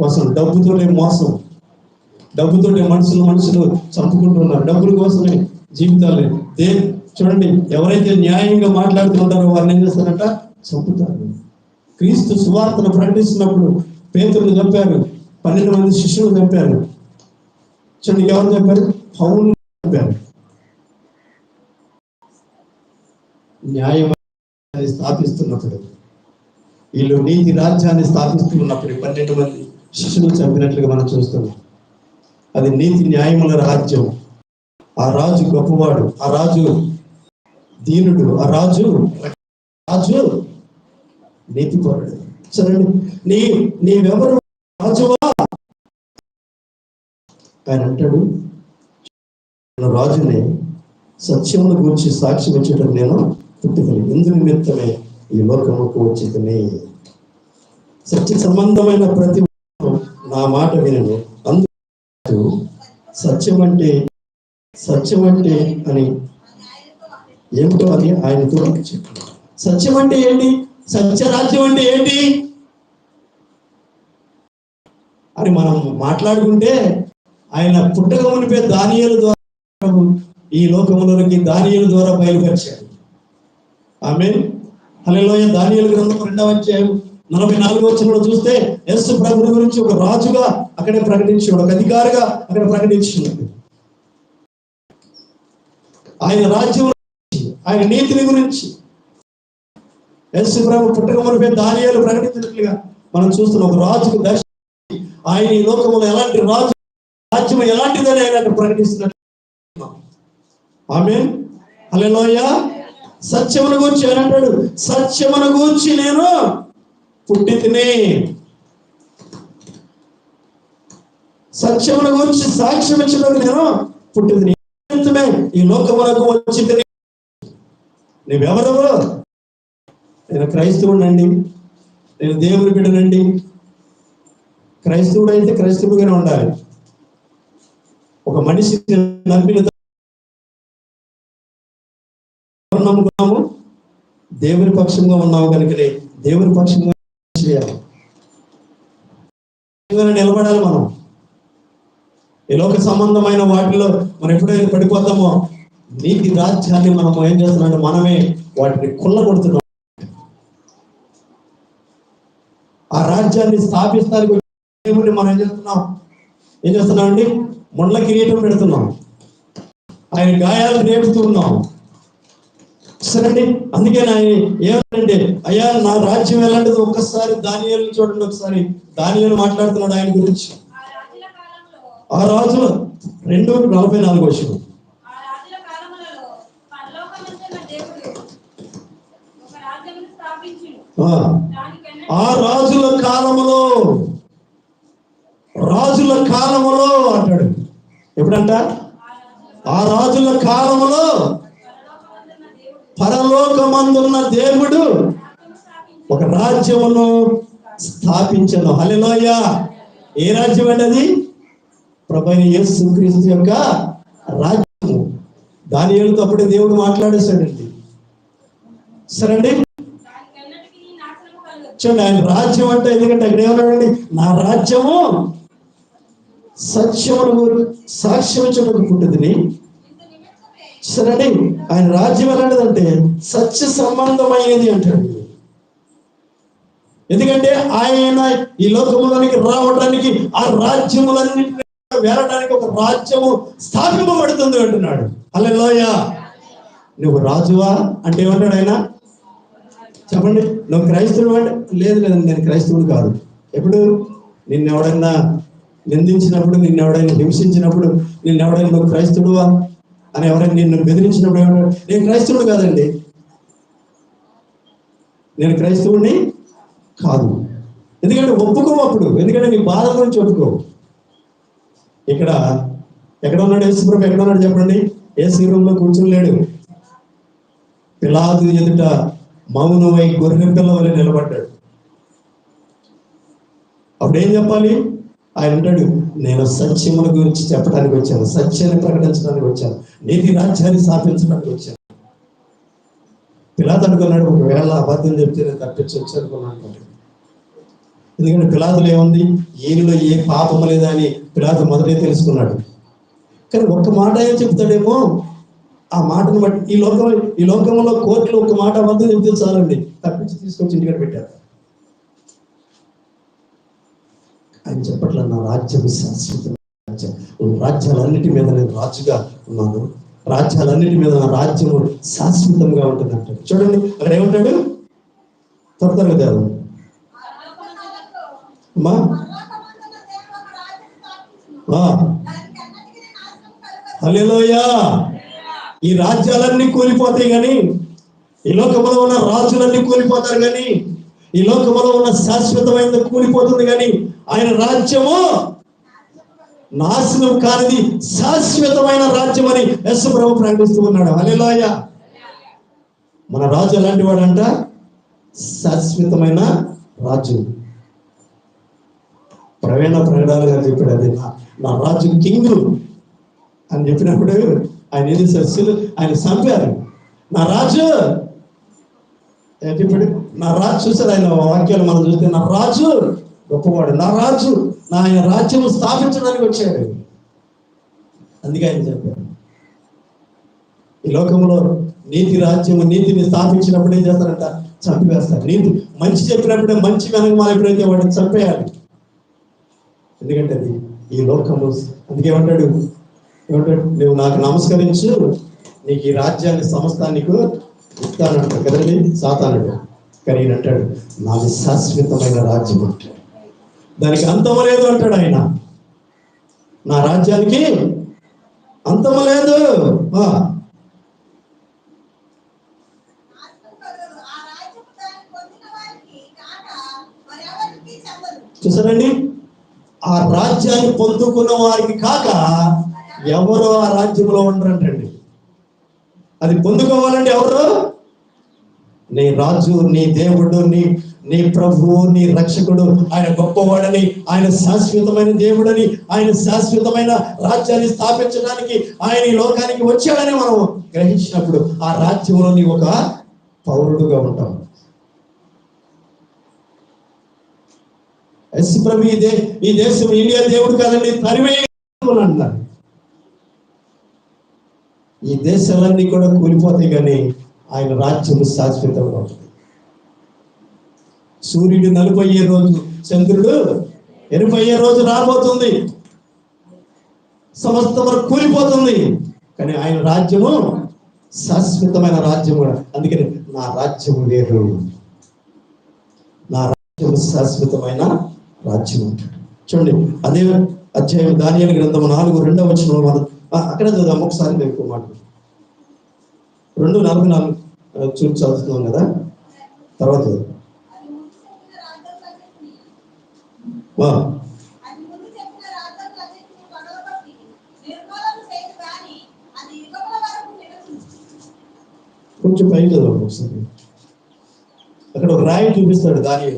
కోసం డబ్బుతోనే మోసం డబ్బుతోనే మనుషులు మనుషులు చంపుకుంటున్నారు. డబ్బుల కోసమే జీవితాలు. దే చూడండి ఎవరైతే న్యాయంగా మాట్లాడుతుంటారో వారిని ఏం చేస్తారంట? చంపుతారు. క్రీస్తు సువార్తను ప్రకటిస్తున్నప్పుడు పేతులు చంపారు. పన్నెండు మంది శిష్యులు చంపారు. చూడండి ఎవరు చంపారు? పౌరులు చంపారు. న్యాయం స్థాపిస్తున్నప్పుడు వీళ్ళు నీతి రాజ్యాన్ని స్థాపిస్తున్నప్పుడు పన్నెండు మంది శిష్యులు చంపినట్లుగా మనం చూస్తున్నాం అది నీతి న్యాయముల రాజ్యం. ఆ రాజు గొప్పవాడు ఆ రాజు దీనుడు ఆ రాజు రాజు నీతిపరుడు. చూడండి నీ నీవెవరు? రాజువా? ఆయన అంటాడు "నేను రాజుని సత్యమును గురించి సాక్ష్యం ఇచ్చేటప్పుడు నేను పుట్టుకుని ఇందు నిమిత్తమే ఈ లోకముకు వచ్చిందని సత్య సంబంధమైన ప్రతి ఆ మాట వినను. అందుకు సత్యం అంటే సత్యం అంటే అని ఏమిటో అని ఆయనతో చెప్పాడు. సత్యం అంటే ఏంటి? సత్యరాజ్యం అంటే ఏంటి? అని మనం మాట్లాడుకుంటే ఆయన పుట్టక మునిపే దానియేలు ద్వారా ఈ లోకములోనికి దానియేలు ద్వారా బయలుపరిచాడు. ఆమె హల్లెలూయా. దానియలు గ్రంథం రెండవ అధ్యాయం నలభై నాలుగు వచ్చినప్పుడు చూస్తే ఎస్ ప్రభుని గురించి ఒక రాజుగా అక్కడే ప్రకటించాడు ఒక అధికారిగా అక్కడ ప్రకటించున్నాడు ఆయన రాజ్యం గురించి, ఆయన నీతిని గురించి. ఎస్ ప్రభు పుట్టక మునిపే దానియేలు ప్రకటించినట్లుగా మనం చూస్తున్న. ఒక రాజుకు దర్శనం ఆయన ఈ లోకంలో ఎలాంటి రాజు రాజ్యం ఎలాంటిదని ఆయన అక్కడ ప్రకటిస్తున్నట్లు ఆమె అలెలోయ సత్యమును గురించి అని అంటాడు సత్యమును గురించి నేను పుట్టితిని. సత్యమును గురించి సాక్ష్యం ఇచ్చడం నేను పుట్టింది నిమిత్తమే ఈ లోకమునకు వచ్చి తిని నేను క్రైస్తవుడినండి. నేను దేవుని బిడ్డనండి. క్రైస్తవుడు అయితే క్రైస్తవుడిగానే ఉండాలి. ఒక మనిషి నమ్మిన నమ్ముకున్నాము. దేవుని పక్షంగా ఉన్నాము కనుకనే దేవుని పక్షంగా పక్షంగానే నిలబడాలి మనం. ఈ లోక సంబంధమైన వాటిలో మనం ఎప్పుడైతే పడిపోతామో నీతి రాజ్యాన్ని మనం ఏం చేస్తున్నామంటే మనమే వాటిని కొడుతున్నాం ఆ రాజ్యాన్ని స్థాపిస్తానికి దేవుడిని మనం ఏం చేస్తున్నాం? ఏం చేస్తున్నామండి? ముండ్ల కిరీటం పెడుతున్నాం. ఆయన గాయాలు రేపుతూ ఉన్నాం. సరేండి అందుకే ఆయన ఏమంటే అయ్యా నా రాజ్యం ఎలాంటిది ఒక్కసారి దానియాలు చూడండి ఒకసారి. దానియాలు మాట్లాడుతున్నాడు ఆయన గురించి. ఆ రాజు రెండు నలభై నాలుగు వచ్చిన ఆ రాజుల ఆ రాజుల కాలములో రాజుల కాలములో అంటాడు. ఎప్పుడంట? ఆ రాజుల కాలములో మందున్న దేవుడు ఒక రాజ్యమును స్థాపించను. హలెలోయ ఏ రాజ్యం అండి అది? ప్రభు యేసు క్రీస్తు యొక్క రాజ్యము. దాని ఏళ్ళతో అప్పుడే దేవుడు మాట్లాడేశాడండి. సరేండి చూడండి ఆయన రాజ్యం అంటే ఎందుకంటే అక్కడ ఏమన్నాడండి? నా రాజ్యము సత్యమును సాక్ష్యం ఇచ్చడానికి సరే ఆయన రాజ్యం ఎలాంటిదంటే సత్య సంబంధమైనది అంటాడు. ఎందుకంటే ఆయన ఈ లోకములోనికి రావడానికి ఆ రాజ్యములన్నింటినీ వేరడానికి ఒక రాజ్యము స్థాపింపబడుతుంది అంటున్నాడు. అల్లెలోయ నువ్వు రాజువా అంటే ఏమంటాడు ఆయన? చెప్పండి. నువ్వు క్రైస్తవుడు అంటే లేదు లేదండి నేను క్రైస్తవుడు కాదు. ఎప్పుడు? నిన్ను నిందించినప్పుడు నిన్ను ఎవడైనా హింసించినప్పుడు నిన్ను ఎవడైనా నువ్వు క్రైస్తవుడువా? అని ఎవరైనా నిన్ను బెదిరించినప్పుడు ఏమన్నా నేను క్రైస్తవుడు కాదండి. నేను క్రైస్తవుడిని కాదు. ఎందుకంటే ఒప్పుకో అప్పుడు. ఎందుకంటే నీ బాధ గురించి ఒప్పుకో. ఇక్కడ ఎక్కడ ఉన్నాడు యేసుప్రభు ఎక్కడ ఉన్నాడు చెప్పండి? ఏ రూమ్లో కూర్చుని లేడు పిలాదు ఎదుట మౌనమై గొర్రె పిల్ల వలె నిలబడ్డాడు. అప్పుడు ఏం చెప్పాలి? ఆయన అంటాడు నేను సత్యముల గురించి చెప్పడానికి వచ్చాను సత్యాన్ని ప్రకటించడానికి వచ్చాను నీతి రాజ్యాన్ని స్థాపించడానికి వచ్చాను. పిలాత్ అనుకున్నాడు ఒకవేళ అబద్ధం చెప్తే నేను తప్పించవచ్చు అనుకున్నాను ఎందుకంటే పిలాతులు ఏముంది? ఈయనలో ఏ పాపం లేదని అని పిలాతు మొదటే తెలుసుకున్నాడు. కానీ ఒక్క మాట ఏం చెప్తాడేమో? ఆ మాటను బట్టి ఈ లోకం ఈ లోకంలో కోర్టులో ఒక మాట అబద్ధం చెప్తే చాలండి. తప్పించి తీసుకొచ్చి ఇంటికాడ పెట్టారు. ఆయన చెప్పట్ల నా రాజ్యం శాశ్వత. రాజ్యం రాజ్యాలన్నిటి మీద నేను రాజుగా ఉన్నాను. రాజ్యాలన్నిటి మీద నా రాజ్యము శాశ్వతంగా ఉంటుంది అంటాడు చూడండి అక్కడ ఏమంటాడు? త్వర త్వరగా దేవు పరలోకమందున అమ్మా ఈ రాజ్యాలన్నీ కూలిపోతాయి కానీ ఈ లోకంలో ఉన్న రాజులన్నీ కూలిపోతారు కానీ ఈ లోకంలో ఉన్న శాశ్వతమైనది కూలిపోతుంది కానీ ఆయన రాజ్యము నాశనం కానిది శాశ్వతమైన రాజ్యం అని యశ్ ప్రభు ప్రకటిస్తూ ఉన్నాడు. హల్లెలూయ. మన రాజు ఎలాంటి వాడంట? శాశ్వతమైన రాజు. ప్రవీణ ప్రకటన గారు చెప్పాడు అది. నా రాజు కింగ్ అని చెప్పినప్పుడు ఆయన ఏం చేశారు? ఆయన చంపారు. నా రాజు ఏం చెప్పాడు? నా రాజు చూసారు ఆయన వాక్యాలు మనం చూస్తే నా రాజు గొప్పవాడు. నా రాజు నా ఆయన రాజ్యం స్థాపించడానికి వచ్చాడు. అందుకే ఆయన చెప్పారు ఈ లోకంలో నీతి రాజ్యము నీతిని స్థాపించినప్పుడు ఏం చేస్తారంట? చంపివేస్తారు. నీతి మంచి చెప్పినప్పుడే మంచి వెనక ఎప్పుడైతే వాడిని చంపేయాలి? ఎందుకంటే అది ఈ లోకము. అందుకే ఏమంటాడు? ఏమంటాడు? నువ్వు నాకు నమస్కరించు నీకు ఈ రాజ్యాన్ని సమస్త నీకు ఇస్తానంట కదండి? సాతానుడు. కానీ అంటాడు నాది శాశ్వతమైన రాజ్యం అంటాడు దానికి అంతము లేదు అంటాడు ఆయన. నా రాజ్యానికి అంతము లేదు. ఆ, ఆ చూసారండి? ఆ రాజ్యాన్ని పొందుకున్న వారికి కాక ఎవరు ఆ రాజ్యంలో ఉండరంటండి. అది పొందుకోవాలంటే ఎవరు? నీ రాజు నీ దేవుడు నీ నీ ప్రభువు నీ రక్షకుడు ఆయన గొప్పవాడని ఆయన శాశ్వతమైన దేవుడని ఆయన శాశ్వతమైన రాజ్యాన్ని స్థాపించడానికి ఆయన ఈ లోకానికి వచ్చాడని మనం గ్రహించినప్పుడు ఆ రాజ్యంలో నీ ఒక పౌరుడుగా ఉంటాం. ఎస్ ప్రభు ఈ దే ఈ దేశం ఇండియా దేవుడు కాదండి తరిమే ఈ దేశాలన్నీ కూడా కూలిపోతాయి కానీ ఆయన రాజ్యం శాశ్వతంగా ఉంటుంది సూర్యుడు నలుపయ్యే రోజు చంద్రుడు ఎరుపయ్యే రోజు రాబోతుంది. సమస్తం వరకు కూలిపోతుంది. కానీ ఆయన రాజ్యము శాశ్వతమైన రాజ్యం కూడా. అందుకని నా రాజ్యము వేరు. నా రాజ్యము శాశ్వతమైన రాజ్యం చూడండి అదే అధ్యాయం దానియాల గ్రంథము నాలుగు రెండవ వచ్చిన మనం ఆ, అక్కడ చదుదాం ఒకసారి నేను మాట. రెండు నాలుగు నాలుగు. ఆ, చూసి చదువుతున్నాం కదా. తర్వాత కొంచెం పైకి చదవండి ఒకసారి. అక్కడ ఒక రాయి చూపిస్తాడు దాని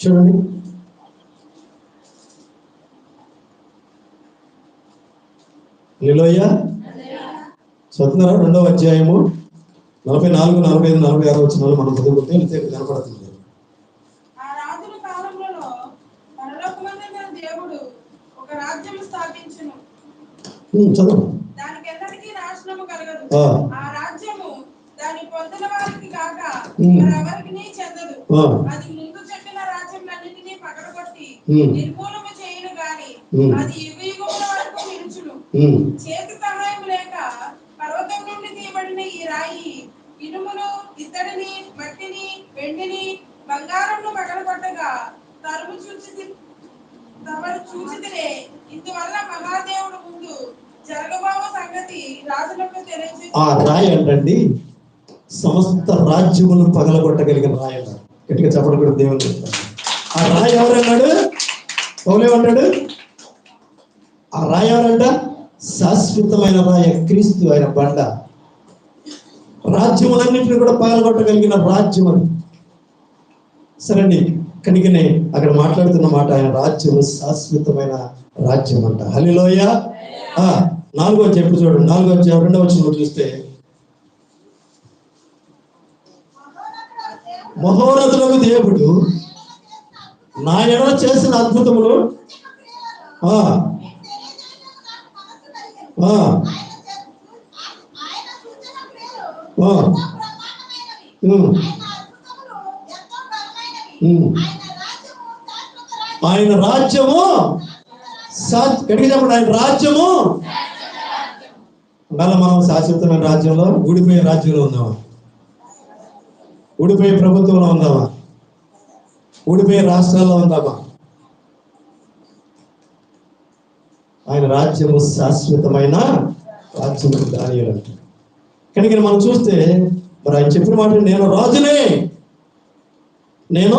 చూడండి. లిలోయ చదువుతున్నారా రెండవ అధ్యాయము నలభై నాలుగు నలభై ఐదు నలభై ఆరు వచ్చిన మనం చదువుకుంటే కనపడుతుంది ఆ రాజుల కాలంలో పరలోకమందున్న దేవుడు ఒక రాజ్యం స్థాపించును ఉమ్, చదువు ఆ. రాజ్యము దాని పొందిన వారికి కాక ఉమ్. మరెవరికి చెందదు ఆ. అది ముందు చెప్పిన రాజ్యములన్నిటినీ పగలగొట్టి. నిర్మూలము చేయను గాని. అది యుగ యుగముల వరకు నిలుచును ఉమ్, చేతి సహాయం లేక పర్వతం నుండి తీయబడిన ఈ రాయి ఇనుమును ఇత్తడిని మట్టిని వెండిని బంగారంను పగలగొట్టగా తరుము చూచి తమరు చూచితిరే ఆ రాయి అంటండి సమస్త రాజ్యములను పగలగొట్టగలిగిన రాయి అన్నాడు గట్టిగా చెప్పడం కూడా దేవుని చెప్తాడు. ఆ రాయి ఎవరన్నాడు పౌలేమంటాడు ఆ రాయి ఎవరంట? శాశ్వతమైన రాయ క్రీస్తు ఆయన బండ. రాజ్యములన్నింటినీ కూడా పగలగొట్టగలిగిన రాజ్యం అది. సరేండి కనుకనే అక్కడ మాట్లాడుతున్న మాట ఆయన రాజ్యము శాశ్వతమైన రాజ్యం అంట హలిలోయ నాలుగో చెప్పు చూడండి? నాలుగో అధ్యాయం రెండవ వచ్చిన చూస్తే మహోన్నతుడైన దేవుడు మహోన్నతులకు దేవుడు నా ఎడ చేసిన అద్భుతములు ఆయన రాజ్యము సా- చెప్పండి ఆయన రాజ్యము మళ్ళీ మనం శాశ్వతమైన రాజ్యంలో ఊడిపోయే రాజ్యంలో ఉందామా ఊడిపోయే ప్రభుత్వంలో ఉందామా ఊడిపోయే రాష్ట్రాల్లో ఉందామా ఆయన రాజ్యము శాశ్వతమైన రాజ్యము దాని కనుక మనం చూస్తే మరి ఆయన చెప్పిన మాట నేను రాజునే. నేను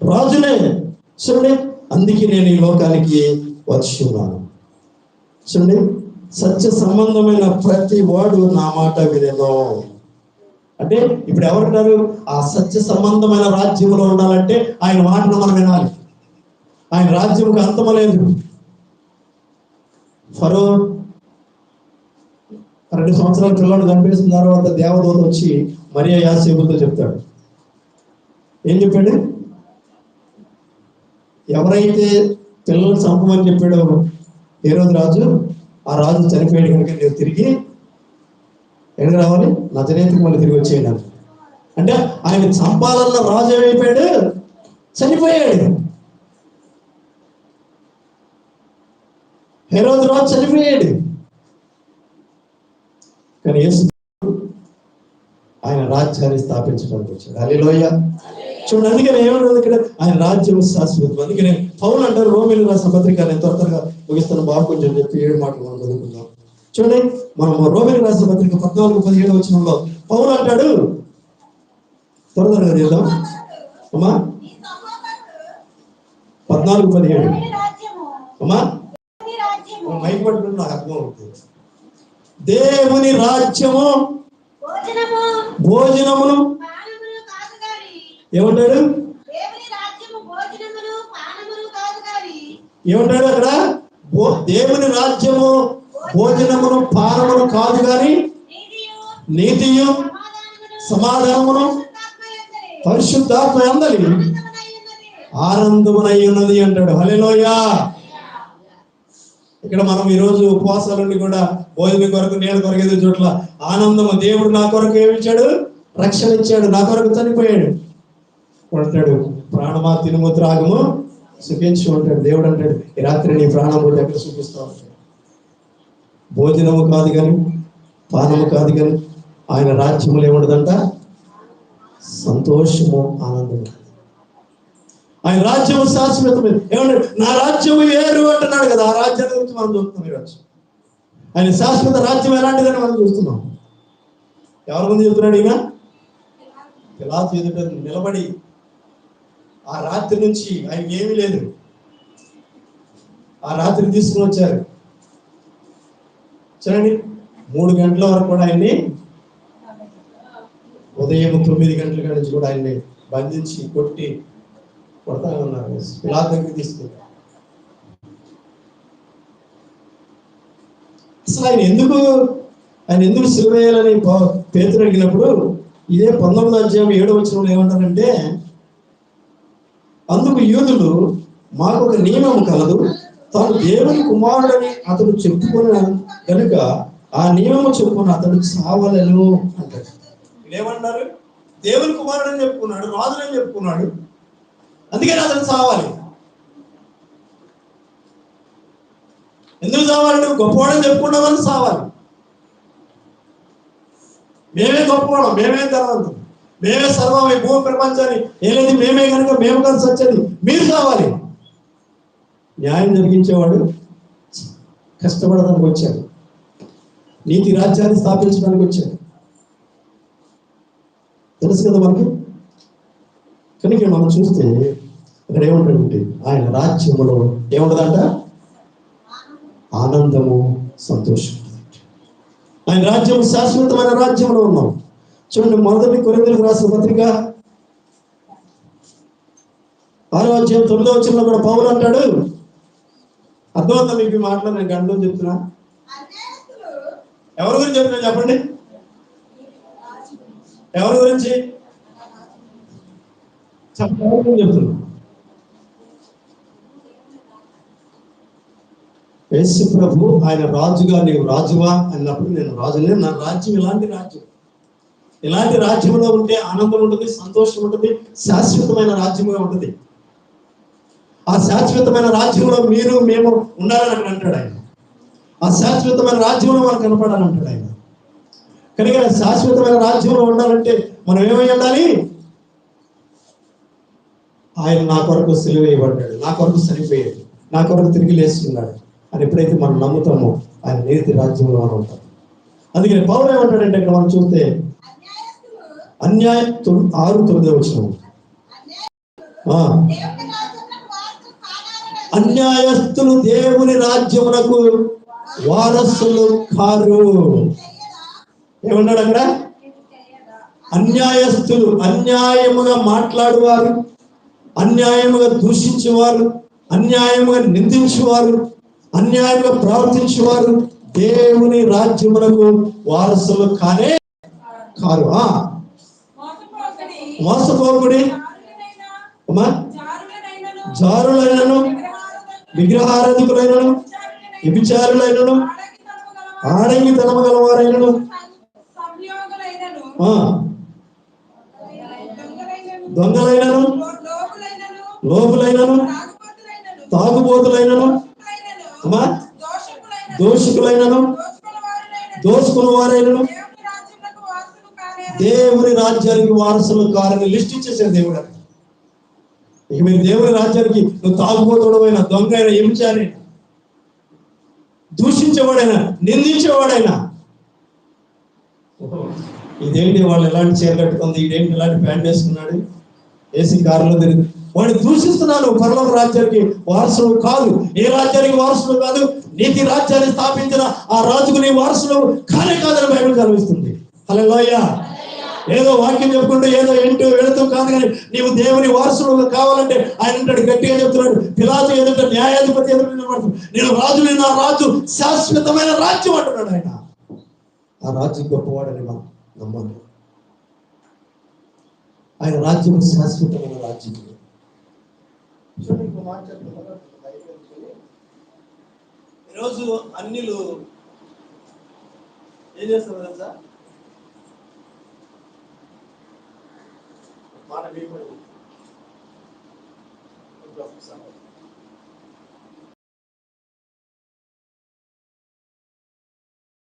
రాజునే. చూడండి అందుకే నేను ఈ లోకానికి వచ్చి ఉన్నాను చూడండి సత్య సంబంధమైన ప్రతి వాడు నా మాట వినేను. అంటే ఇప్పుడు ఎవరుంటారు ఆ సత్య సంబంధమైన రాజ్యంలో ఉండాలంటే ఆయన మాటను మనం వినాలి. ఆయన రాజ్యంకి అంతమలేదు ఫరో రెండు సంవత్సరాల పిల్లలు చంపేసిన తర్వాత దేవదూత వచ్చి మరియా యాసేపుతో చెప్తాడు. ఏం చెప్పాడు? ఎవరైతే పిల్లలు చంపమని చెప్పాడో ఏ రోజు రాజు ఆ రాజు చనిపోయాడు కనుక నేను తిరిగి ఎక్కడికి రావాలి? నజరేతకు మళ్ళీ తిరిగి వచ్చేయడం అంటే ఆయన చంపాలన్న రాజు ఏమైపోయాడు? చనిపోయాడు. హెరోజు రోజు రాజు చనిపోయాడు. కానీ యేసు ఆయన రాజ్యాన్ని స్థాపించడానికి వచ్చాడు. అలీలోయ చూడండి. అందుకని ఏమన్నది ఇక్కడ? ఆయన రాజ్యం శాశ్వతం. అందుకనే పౌలు అంటారు రోమిలు రాసిన పత్రిక నేను త్వర త్వరగా ముగిస్తాను. బాగా కొంచెం చెప్పి ఏడు మాటలు మనం చదువుకుందాం. చూడండి మనం రోమిలు రాసిన పత్రిక పద్నాలుగు పదిహేడు వచ్చినంలో పౌలు అంటాడు. త్వర త్వరగా చేద్దాం అమ్మా పద్నాలుగు పదిహేడు. అమ్మా మైక్ పట్టుకుని నాకు అర్థం అవుతుంది. దేవుని రాజ్యము భోజనము. భోజనమును ఏమంటాడు ఏమంటాడు అక్కడ? దేవుని రాజ్యము భోజనమును పానమును కాదు గాని నీతియు సమాధానమును పరిశుద్ధాత్మ అందరి ఆనందమునై ఉన్నది. అంటాడు. హల్లెలూయా. ఇక్కడ మనం ఈ రోజు ఉపవాసాలుండి కూడా భోజనం కొరకు నీళ్ళ కొరకు ఎదురు చోట్ల ఆనందము దేవుడు నా కొరకు ఏమి ఇచ్చాడు రక్షణ ఇచ్చాడు. నా కొరకు చనిపోయాడు. ఉంటాడు ప్రాణమా తినుముద్రాగము సుఖించి ఉంటాడు. దేవుడు అంటాడు ఈ రాత్రి నీ ప్రాణం కూడా ఎక్కడ చూపిస్తావు భోజనము కాదు కానీ పానము కాదు కానీ ఆయన రాజ్యములు ఏముండదంట సంతోషము ఆనందము. ఆయన రాజ్యము శాశ్వతమే ఏమన్నాడు నా రాజ్యము ఏరు అంటున్నాడు కదా. ఆ రాజ్యాన్ని గురించి మనం చూస్తున్నాం ఈరోజు. ఆయన శాశ్వత రాజ్యం ఎలాంటిదని మనం చూస్తున్నాం. ఎవరి ముందు చెప్తున్నాడు ఈయన? ఎలా ఎదుట నిలబడి ఆ రాత్రి నుంచి ఆయన ఏమీ లేదు. ఆ రాత్రి తీసుకుని వచ్చారు. చూడండి మూడు గంటల వరకు కూడా ఆయన్ని ఉదయం తొమ్మిది గంటల నుంచి కూడా ఆయన్ని బంధించి కొట్టి కొడతా ఉన్నారు. పిలా దగ్గరికి తీసుకెళ్ళారు అసలు ఆయన ఎందుకు ఆయన ఎందుకు సిలువేయాలని పేతురు అడిగినప్పుడు ఇదే పంతొమ్మిది అధ్యాయం ఏడో వచ్చిన ఏమంటారంటే అందుకు యూదులు మాకు ఒక నియమం కలదు. తాను దేవుని కుమారుడని అతడు చెప్పుకున్న కనుక ఆ నియమము చెప్పుకున్న అతడు సావలను అంటాడు. ఏమన్నారు దేవుని కుమారుడని చెప్పుకున్నాడు రాజులని చెప్పుకున్నాడు. అందుకని అతను చావాలి. ఎందుకు సావాలి నువ్వు గొప్పవాడని చెప్పుకున్నావని చావాలి. మేమే గొప్పవాడు మేమే తర్వాత మేమే సర్వం ఈ భూమి ప్రపంచాన్ని ఏలేదు మేమే కనుక మేము కలిసి వచ్చేది మీరు కావాలి. న్యాయం జరిగించేవాడు కష్టపడడానికి వచ్చాడు. నీతి రాజ్యాన్ని స్థాపించడానికి వచ్చాడు. తెలుసు కదా మనకి? కనుక మనం చూస్తే ఇక్కడ ఏముంటాడంటే ఆయన రాజ్యములో ఏముంటుందంట? ఆనందము సంతోషం. ఆయన రాజ్యం శాశ్వతమైన రాజ్యంలో ఉన్నాం. చూడండి మొదటి కొరింతలకు రాసిన పత్రిక. ఆరో తొమ్మిదో వచ్చిన కూడా పౌరులు అంటాడు అర్థమవుతా మీకు మాటలు నేను గంటలో చెప్తున్నా. ఎవరి గురించి చెప్తున్నా చెప్పండి? ఎవరి గురించి? చెప్తున్నా? ప్రభు ఆయన రాజుగా నీవు రాజువా అన్నప్పుడు నేను రాజులే నా రాజ్యం ఇలాంటి రాజ్యం. ఇలాంటి రాజ్యంలో ఉంటే ఆనందం ఉంటుంది సంతోషం ఉంటుంది శాశ్వతమైన రాజ్యంగా ఉంటుంది. ఆ శాశ్వతమైన రాజ్యంలో మీరు మేము ఉండాలని అక్కడ అంటాడు ఆయన. ఆ శాశ్వతమైన రాజ్యంలో మనకు కనపడాలని అంటాడు ఆయన. కనుక శాశ్వతమైన రాజ్యంలో ఉండాలంటే మనం ఏమై ఉండాలి? ఆయన నా కొరకు సెలవు వేయబడ్డాడు నా కొరకు సరిపోయాడు నా కొరకు తిరిగి లేస్తున్నాడు. అని ఎప్పుడైతే మనం నమ్ముతామో ఆయన నేతి రాజ్యంలో మనం ఉంటాం. అందుకని పౌరు ఏమంటాడంటే ఇక్కడ మనం చూస్తే అన్యాయ ఆరు తొమ్మిది వచ్చిన అన్యాయస్తులు దేవుని రాజ్యమునకు వారసులు కారు. ఏమన్నాడు అక్కడ? అన్యాయస్తులు అన్యాయముగా మాట్లాడువారు అన్యాయముగా దూషించేవారు అన్యాయముగా నిందించేవారు అన్యాయంగా ప్రవర్తించేవారు దేవుని రాజ్యమునకు వారసులు కానే కారు. ఆ. మోసపోకుడి అమ్మా. జారులైనను విగ్రహారాధికులైనను విభిచారులైనను ఆడంగి తనమ గలవారైనను దొంగలైనను లోపులైనను తాగుబోతులైనను. అమ్మా. దోషకులైనను దోషకుల వారైనను దేవుని రాజ్యమునకు వారసులు కానేరని దేవుని రాజ్యానికి వారసులు కారని లిస్ట్ ఇచ్చేసాడు దేవుడు. ఇక మీరు దేవుని రాజ్యానికి నువ్వు తాగుబోతుడమైనా దొంగ అయినా హింసాని దూషించేవాడైనా నిందించేవాడైనా. ఇదేంటి వాళ్ళు ఎలాంటి చీర కట్టుకుంది ఇదేంటి ఇలాంటి ప్యాంట్ వేసుకున్నాడు? ఏసీ కారులో తిరిగి వాడిని దూషిస్తున్నాను పర్లోక రాజ్యానికి వారసులు కాదు ఏ రాజ్యానికి వారసులు కాదు నీతి రాజ్యాన్ని స్థాపించిన ఆ రాజుకు నీ వారసులు కానే కాదని బైబిల్ చదివిస్తుంది హలో ఏదో వాక్యం చెప్పుకుంటూ ఏదో ఇంటూ వెళుతూ కాదు కానీ నీవు దేవుని వారసులు కావాలంటే ఆయన అంటాడు గట్టిగా చెప్తున్నాడు పిలాతు ఎదుట న్యాయాధిపతి ఎదుట నిలబడుతు నేను రాజుని నా రాజు శాశ్వతమైన రాజ్యం అంటున్నాడు ఆయన. ఆ రాజ్యం గొప్పవాడని మనం నమ్మాలి ఆయన రాజ్యం శాశ్వతమైన రాజ్యం. చూడండి, ఈరోజు అన్నిలు ఏం చేస్తారు తెలుసా మాట వినపడి.